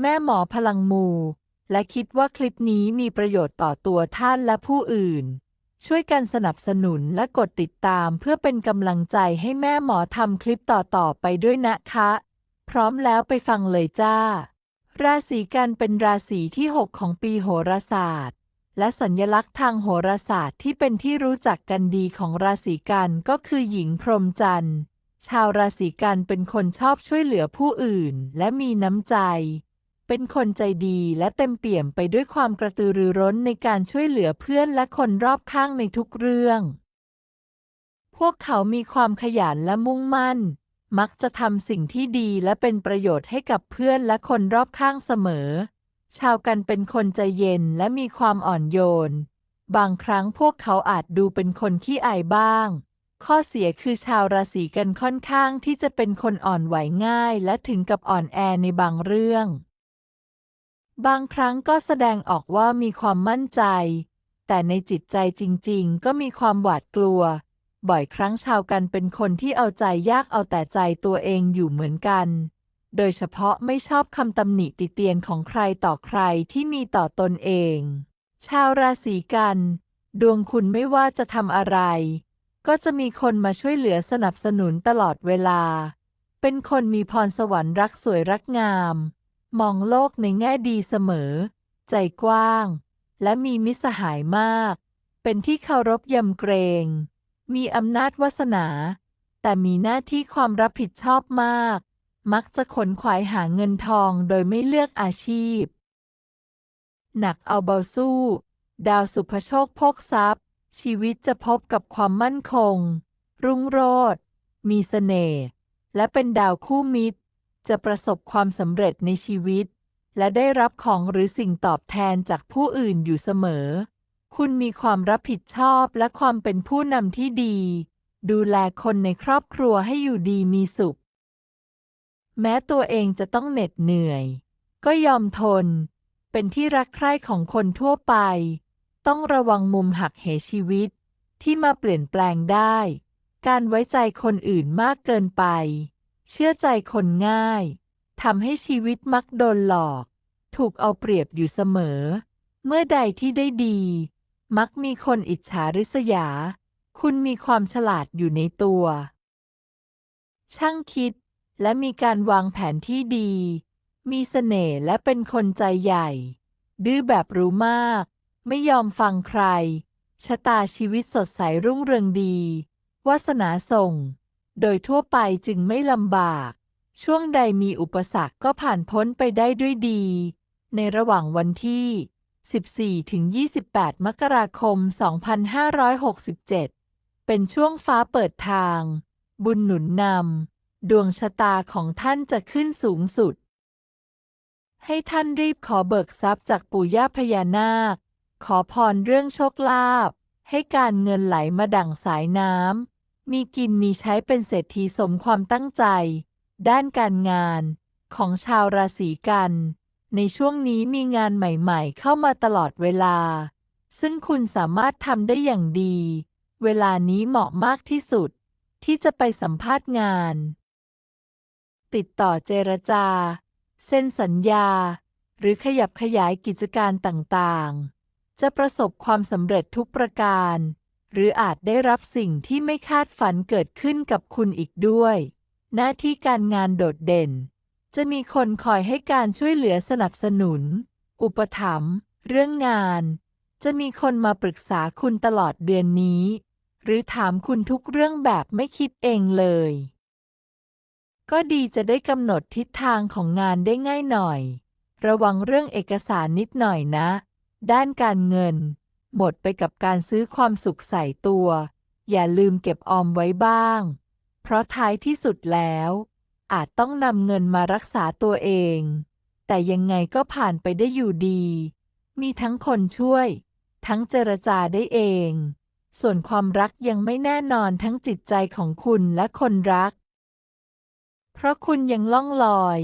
แม่หมอพลังมู และคิดว่าคลิปนี้มีประโยชน์ต่อตัวท่านและผู้อื่น ช่วยกันสนับสนุนและกดติดตามเพื่อเป็นกำลังใจให้แม่หมอทำคลิปต่อๆไปด้วยนะคะ พร้อมแล้วไปฟังเลยจ้า ราศีกันเป็นราศีที่ 6 ของปีโหราศาสตร์ และสัญลักษณ์ทางโหราศาสตร์ที่เป็นที่รู้จักกันดีของราศีกันก็คือหญิงพรหมจันทร์ชาวราศีกันเป็นคนชอบช่วยเหลือผู้อื่น และมีน้ำใจ เป็นคนใจดีและเต็มเปี่ยมไปด้วยความกระตือรือร้นในการช่วยเหลือเพื่อนและคนรอบข้างในทุกเรื่อง พวกเขามีความขยันและมุ่งมั่น มักจะทำสิ่งที่ดีและเป็นประโยชน์ให้กับเพื่อนและคนรอบข้างเสมอ ชาวกันเป็นคนใจเย็นและมีความอ่อนโยน บางครั้งพวกเขาอาจดูเป็นคนขี้อายบ้าง ข้อเสียคือชาวราศีกันค่อนข้างที่จะเป็นคนอ่อนไหวง่าย และถึงกับอ่อนแอในบางเรื่อง บางครั้งก็แสดงออกว่ามีความมั่นใจ แต่ในจิตใจจริงๆ ก็มีความหวาดกลัว บ่อยครั้งชาวกันเป็นคนที่เอาใจยากเอาแต่ใจตัวเองอยู่เหมือนกัน โดยเฉพาะไม่ชอบคำตำหนิติเตียนของใครต่อใครที่มีต่อตนเอง ชาวราศีกัน ดวงคุณไม่ว่าจะทำอะไร ก็จะมีคนมาช่วยเหลือสนับสนุนตลอดเวลา เป็นคนมีพรสวรรค์รักสวยรักงาม มองโลกในแง่ดีเสมอ ใจกว้าง และมีมิตรสหายมาก เป็นที่เคารพยำเกรง มีอำนาจวาสนา แต่มีหน้าที่ความรับผิดชอบมาก มักจะขนขวายหาเงินทองโดยไม่เลือกอาชีพ หนักเอาเบาสู้ ดาวสุภโชคโภคทรัพย์ ชีวิตจะพบกับความมั่นคง รุ่งโรจน์มีเสน่ห์และเป็นดาวคู่มิตร จะประสบความสำเร็จในชีวิต และได้รับของหรือสิ่งตอบแทนจากผู้อื่นอยู่เสมอ คุณมีความรับผิดชอบและความเป็นผู้นำที่ดี ดูแลคนในครอบครัวให้อยู่ดีมีสุข แม้ตัวเองจะต้องเหน็ดเหนื่อย ก็ยอมทน เป็นที่รักใคร่ของคนทั่วไป ต้องระวังมุมหักเหชีวิต ที่มาเปลี่ยนแปลงได้ การไว้ใจคนอื่นมากเกินไป เชื่อใจคนง่าย ทำให้ชีวิตมักโดนหลอก ถูกเอาเปรียบอยู่เสมอ เมื่อใดที่ได้ดี มักมีคนอิจฉาริษยา คุณมีความฉลาดอยู่ในตัว ช่างคิดและมีการวางแผนที่ดี มีเสน่ห์และเป็นคนใจใหญ่ ดื้อแบบรู้มาก ไม่ยอมฟังใคร ชะตาชีวิตสดใสรุ่งเรืองดี วาสนาส่ง โดยทั่วไปจึงไม่ลำบาก ช่วงใดมีอุปสรรคก็ผ่านพ้นไปได้ด้วยดี ในระหว่างวันที่ 14 ถึง 28 มกราคม 2567 เป็นช่วงฟ้าเปิดทาง บุญหนุนนำ ดวงชะตาของท่านจะขึ้นสูงสุด ให้ท่านรีบขอเบิกทรัพย์จากปู่ย่าพญานาค ขอพรเรื่องโชคลาภ ให้การเงินไหลมาดั่งสายน้ำ มีกินมีใช้เป็นเศรษฐีสมความตั้งใจ ด้านการงานของชาวราศีกัน ในช่วงนี้มีงานใหม่ๆ เข้ามาตลอดเวลา ซึ่งคุณสามารถทำได้อย่างดี เวลานี้เหมาะมากที่สุด ที่จะไปสัมภาษณ์งาน ติดต่อเจรจา เซ็นสัญญา หรือขยับขยายกิจการต่างๆ จะประสบความสำเร็จทุกประการ หรืออาจได้รับสิ่งที่ไม่คาดฝันเกิดขึ้นกับคุณอีกด้วย หน้าที่การงานโดดเด่น จะมีคนคอยให้การช่วยเหลือสนับสนุน อุปถัมภ์เรื่องงาน จะมีคนมาปรึกษาคุณตลอดเดือนนี้ หรือถามคุณทุกเรื่องแบบไม่คิดเองเลย ก็ดีจะได้กำหนดทิศทางของงานได้ง่ายหน่อย ระวังเรื่องเอกสารนิดหน่อยนะ ด้านการเงิน หมดไปกับการซื้อความสุขใส่ตัว อย่าลืมเก็บออมไว้บ้าง เพราะท้ายที่สุดแล้ว อาจต้องนำเงินมารักษาตัวเอง แต่ยังไงก็ผ่านไปได้อยู่ดี มีทั้งคนช่วย ทั้งเจรจาได้เอง ส่วนความรักยังไม่แน่นอนทั้งจิตใจของคุณและคนรัก เพราะคุณยังล่องลอย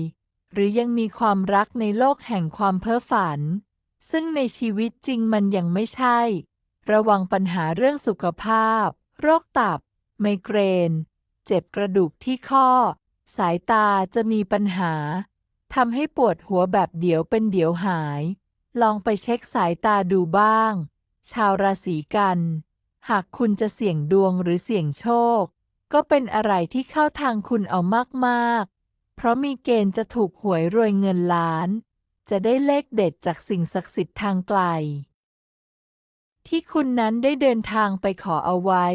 หรือยังมีความรักในโลกแห่งความเพ้อฝัน ซึ่งในชีวิตจริงมันยังไม่ใช่ ระวังปัญหาเรื่องสุขภาพ โรคตับ ไมเกรน เจ็บกระดูกที่ข้อ สายตาจะมีปัญหาทำให้ปวดหัวแบบเดี๋ยวเป็นเดี๋ยวหาย ลองไปเช็คสายตาดูบ้าง ชาวราศีกัน หากคุณจะเสี่ยงดวงหรือเสี่ยงโชค ก็เป็นอะไรที่เข้าทางคุณเอามากๆ เพราะมีเกณฑ์จะถูกหวยรวยเงินล้าน จะได้เลขเด็ดจากสิ่งศักดิ์สิทธิ์ทางไกล ที่คุณนั้นได้เดินทางไปขอเอาไว้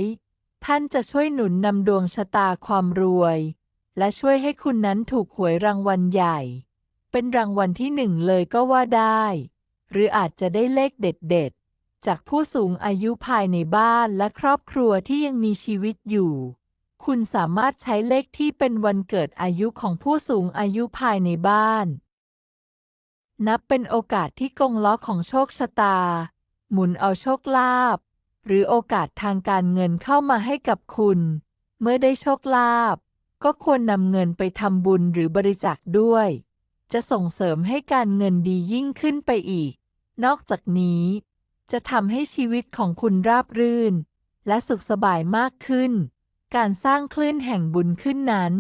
ท่านจะช่วยหนุนนำดวงชะตาความรวย และช่วยให้คุณนั้นถูกหวยรางวัลใหญ่ เป็นรางวัลที่หนึ่งเลยก็ว่าได้ หรืออาจจะได้เลขเด็ดๆ จากผู้สูงอายุภายในบ้านและครอบครัวที่ยังมีชีวิตอยู่คุณสามารถใช้เลขที่เป็นวันเกิดอายุของผู้สูงอายุภายในบ้าน นับเป็นโอกาสที่กงล้อของโชคชะตา หมุนเอาโชคลาภหรือโอกาสทางการเงินเข้ามาให้กับคุณ เมื่อได้โชคลาภก็ควรนำเงินไปทำบุญหรือบริจาคด้วย จะส่งเสริมให้การเงินดียิ่งขึ้นไปอีก นอกจากนี้ จะทำให้ชีวิตของคุณราบรื่น และสุขสบายมากขึ้น การสร้างคลื่นแห่งบุญขึ้นนั้น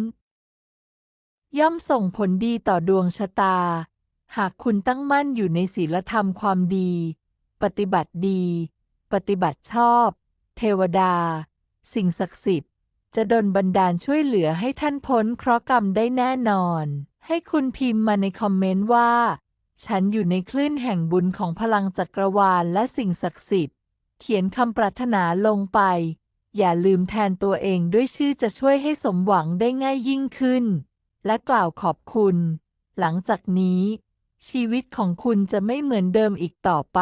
ย่อมส่งผลดีต่อดวงชะตา หากคุณตั้งมั่นอยู่ในศีลธรรมความดี ปฏิบัติดี ปฏิบัติชอบ เทวดา สิ่งศักดิ์สิทธิ์ จะดลบันดาลช่วยเหลือให้ท่านพ้นเคราะห์กรรมได้แน่นอน ให้คุณพิมพ์มาในคอมเมนต์ว่า ฉันอยู่ในคลื่นแห่งบุญของพลังจักรวาลและสิ่งศักดิ์สิทธิ์ เขียนคำปรารถนาลงไป อย่าลืมแทนตัวเองด้วยชื่อจะช่วยให้สมหวังได้ง่ายยิ่งขึ้น และกล่าวขอบคุณ หลังจากนี้ ชีวิตของคุณจะไม่เหมือนเดิมอีกต่อไป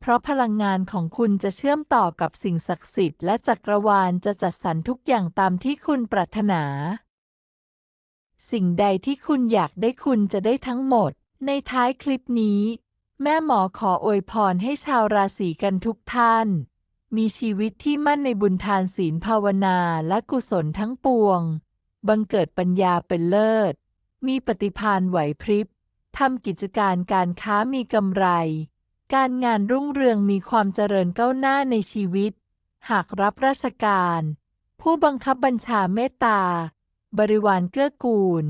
เพราะพลังงานของคุณจะเชื่อมต่อกับสิ่งศักดิ์สิทธิ์และจักรวาลจะจัดสรรทุกอย่างตามที่คุณปรารถนา สิ่งใดที่คุณอยากได้คุณจะได้ทั้งหมด ในท้ายคลิปนี้ แม่หมอขออวยพรให้ชาวราศีกันทุกท่าน มีชีวิตที่มั่นในบุญทานศีลภาวนาและกุศลทั้งปวง บังเกิดปัญญาเป็นเลิศ มีปฏิภาณไหวพริบ ทำกิจการการค้ามีกำไร การงานรุ่งเรืองมีความเจริญก้าวหน้าในชีวิต หากรับราชการ ผู้บังคับบัญชาเมตตา บริวารเกื้อกูล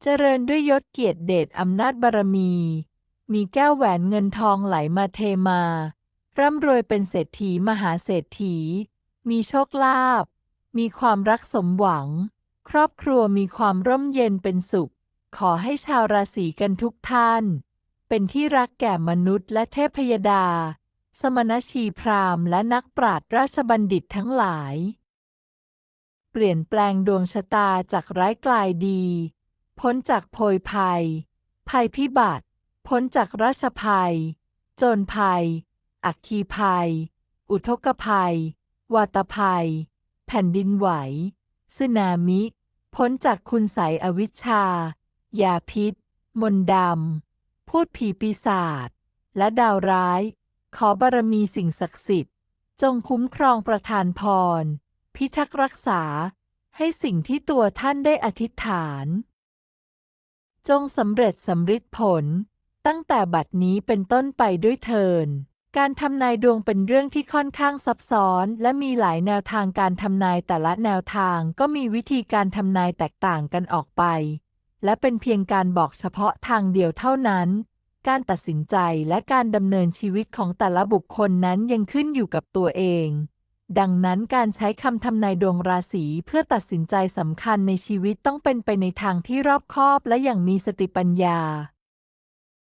เจริญด้วยยศเกียรติเดชอำนาจบารมี มีแก้วแหวนเงินทองไหลมาเทมา ร่ำรวยเป็นเศรษฐีมหาเศรษฐี มีโชคลาภมีความรักสมหวัง ครอบครัวมีความร่มเย็นเป็นสุข ขอให้ชาวราศีกันทุกท่าน เป็นที่รักแก่มนุษย์และเทพยดา สมณชีพราหมณ์และนักปราชญ์ราชบัณฑิตทั้งหลาย เปลี่ยนแปลงดวงชะตาจากร้ายกลายดี พ้นจากโพยภัย ภัยพิบัติ พ้นจากราชภัย โจรภัย อัคคีภัย อุทกภัย วาตภัย แผ่นดินไหวสึนามิ พ้นจากคุณไสยอวิชชา ยาพิษ มนต์ดำ พูดผีปีศาจ และดาวร้าย ขอบารมีสิ่งศักดิ์สิทธิ์ จงคุ้มครองประทานพร พิทักษ์รักษา ให้สิ่งที่ตัวท่านได้อธิษฐาน จงสำเร็จสำฤทธิ์ผล ตั้งแต่บัดนี้เป็นต้นไปด้วยเทินการทำนายดวงเป็นเรื่องที่ค่อนข้างซับซ้อน และมีหลายแนวทางการทำนายแต่ละแนวทางก็มีวิธีการทำนายแตกต่างกันออกไป และเป็นเพียงการบอกเฉพาะทางเดียวเท่านั้น การตัดสินใจและการดำเนินชีวิตของแต่ละบุคคลนั้นยังขึ้นอยู่กับตัวเอง ดังนั้นการใช้คำทำนายดวงราศีเพื่อตัดสินใจสำคัญในชีวิตต้องเป็นไปในทางที่รอบคอบและอย่างมีสติปัญญา